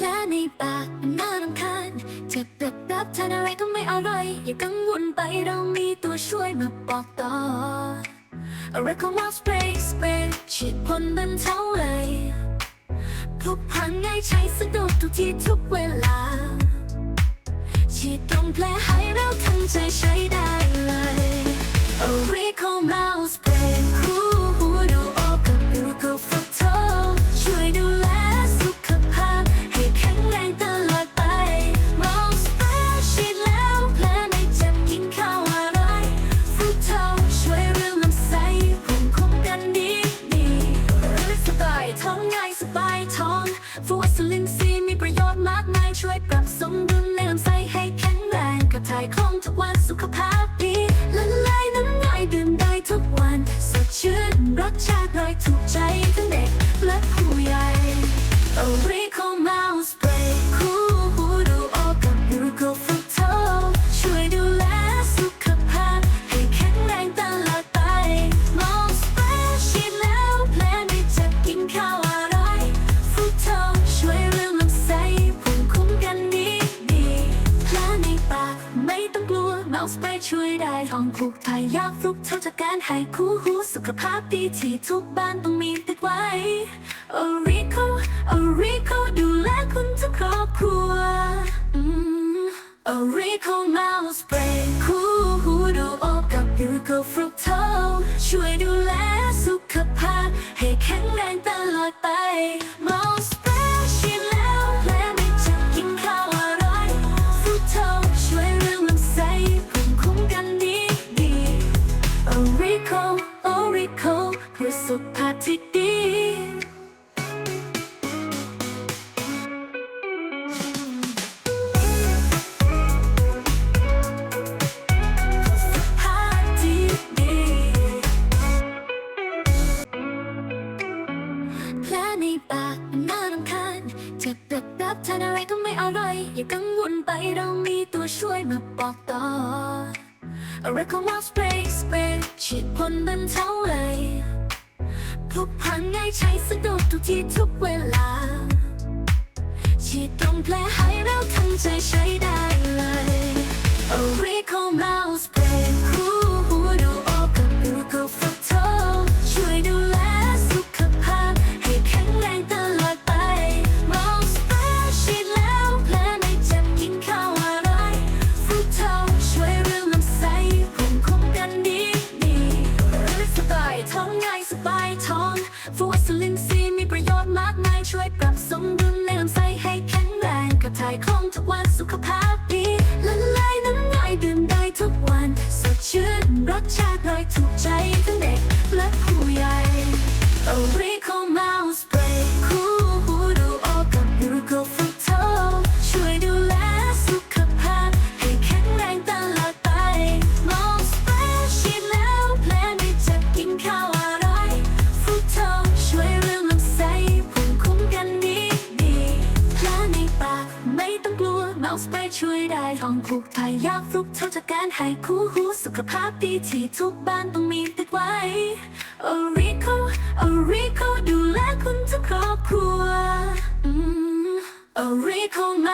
ผลในปากมันน่ารำคาญเจ็บแบบรับทานอะไรก็ไม่อร่อย อย่ากังวลไปเรามีตัวช่วยมาบอกต่ออะไรของว่าสเปรย์สเปรย์ฉีดพ่นบรรเทาเลยพลุกพลันง่ายใช้สะดวกทุกที่ทุกเวลา ฉีดตรงแผลให้เราทันใจใช้ายท้องง่ายสบายท้องฟูวัสลินซีมีประโยชน์มากมายช่วยปรับสมดุลในลำไส้ให้แข็งแรงกระถ่ายคล่องทุกวันสุขภาพดีละลายน้ำง่ายดื่มได้ทุกวันสดชื่นรสชาติ กลัว Mouse Spray ช่วยได้ท้องผูกถ่ายยากฟรุกโทจากการให้คู่หูสุขภาพดีที่ทุกบ้านต้องมีติดไว้ Orico Orico ดูแลคุณทั้งครอบครัวอืม Orico Mouse Spray คู่หูดูโอกับ Orico Fructo ช่วยดูแลสุขภาพให้แข็งแรงตลอดไป สุขภาพที่ดีภาพที่ดีแผลในปากมันน่ารำคาญเจ็บแบบรับทานอะไรก็ไม่อร่อย อย่ากังวลไปเรามีตัวช่วยมาบอกต่ออะไรของว่าสเปรย์สเปรย์ฉีดพ่นบรรเทาเลย พลุกพลันง่ายใช้สะดวกทุกที่ทุกเวลาฉีดตรงแผลให้เราทั้งใจใช้ได้เลยายคล่องทุกวันสุขภาพดีละลายน้ำง่ายดื่มได้ทุกวัน สดชื่นรสชาติอร่อยถูก ท้องผูกพายากฟรุกเทจากการหายคู่หูสุขภาพดีที่ทุกบ้านต้องมีติดไว้โอริโคโอริโคดูแลคุณทุกครอบครัวอืม Orico Mouse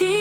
ดี